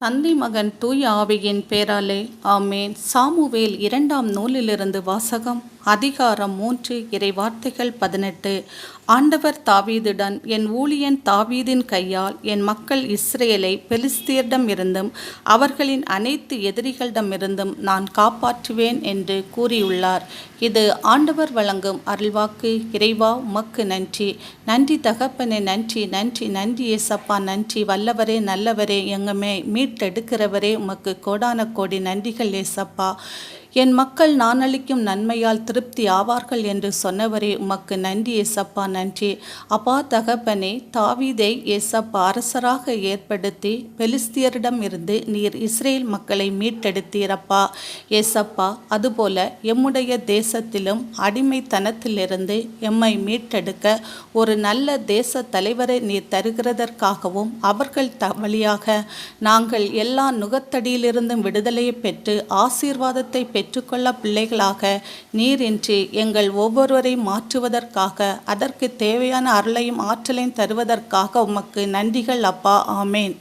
தந்தை மகன் தூய ஆவியின் பேராலே ஆமேன். சாமுவேல் இரண்டாம் நூலிலிருந்து வாசகம். அதிகாரம் மூன்று இறை வார்த்தைகள் பதினெட்டு. ஆண்டவர் தாவீதுடன் என் ஊழியன் தாவீதின் கையால் என் மக்கள் இஸ்ரேலை பெலிஸ்தியரிடமிருந்தும் அவர்களின் அனைத்து எதிரிகளிடமிருந்தும் நான் காப்பாற்றுவேன் என்று கூறியுள்ளார். இது ஆண்டவர் வழங்கும் அருள்வாக்கு. இறைவா உமக்கு நன்றி. நன்றி தகப்பனே நன்றி நன்றி நன்றி ஏசப்பா நன்றி. வல்லவரே நல்லவரே எங்கமே மீட்டெடுக்கிறவரே உமக்கு கோடான கோடி நன்றிகள் ஏசப்பா. என் மக்கள் நான் அளிக்கும் நன்மையால் திருப்தி ஆவார்கள் என்று சொன்னவரே உமக்கு நன்றி ஏசப்பா நன்றி. அப்பா தகப்பனே தாவீதை ஏசப்பா அரசராக ஏற்படுத்தி பெலிஸ்தியரிடம் இருந்து நீர் இஸ்ரேல் மக்களை மீட்டெடுத்தீரப்பா. ஏசப்பா அதுபோல எம்முடைய தேசத்திலும் அடிமைத்தனத்திலிருந்து எம்மை மீட்டெடுக்க ஒரு நல்ல தேச தலைவரை நீர் தருகிறதற்காகவும் அவர்கள் த வழியாக நாங்கள் எல்லா நுகத்தடியிலிருந்தும் விடுதலையை பெற்று ஆசீர்வாதத்தை பெற்று ஏற்றுக்கொள்ள பிள்ளைகளாக நீர் எங்கள் ஒவ்வொருவரை மாற்றுவதற்காக அதற்கு தேவையான அருளையும் ஆற்றலையும் தருவதற்காக உமக்கு நன்றிகள் அப்பா. ஆமேன்.